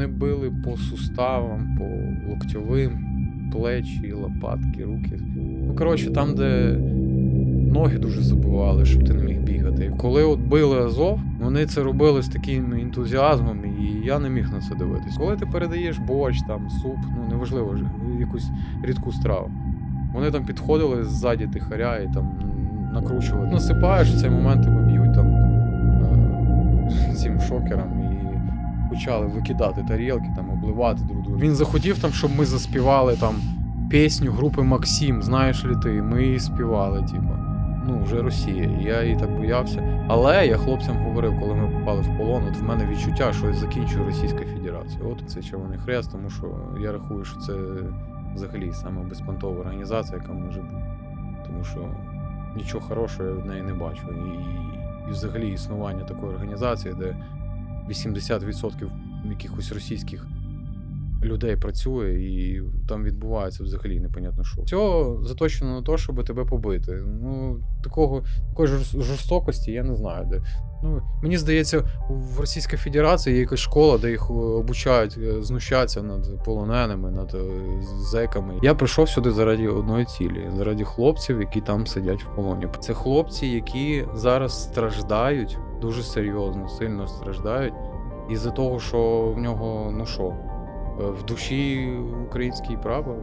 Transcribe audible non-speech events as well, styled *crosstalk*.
Вони били по суставам, по локтьовим, плечі, лопатки, руки. Ну, коротше, там, де ноги дуже забивали, щоб ти не міг бігати. І коли от били Азов, вони це робили з таким ентузіазмом, і я не міг на це дивитись. Коли ти передаєш борщ, там, суп, ну неважливо, якусь рідку страву. Вони там підходили ззаді тихаря і там накручували. Насипаєш в цей момент тебе б'ють там е, *laughs* цим шокером почали викидати тарілки, там, обливати друг друга. Він захотів там, щоб ми заспівали там пісню групи Максим, знаєш ли ти? Ми її співали, типу. Ну, вже Росія. І я її так боявся. Але я хлопцям говорив, коли ми попали в полон, от в мене відчуття, що я закінчую Російська Федерація. От це Червоний Хрест, тому що я рахую, що це взагалі саме безпонтова організація, яка може бути. Тому що нічого хорошого я в неї не бачу. І, і взагалі існування такої організації, де 80% якихось російських людей працює, і там відбувається взагалі непонятно що. Все заточено на те, щоб тебе побити. Ну, такого такої жорстокості я не знаю. Де. Ну, мені здається, в Російській Федерації є якась школа, де їх е, обучають е, знущатися над полоненими, над е, зеками. Я прийшов сюди заради одної цілі, заради хлопців, які там сидять в полоні. Це хлопці, які зараз страждають дуже серйозно, сильно страждають. Із-за того, що в нього, ну що, е, в душі український прапор.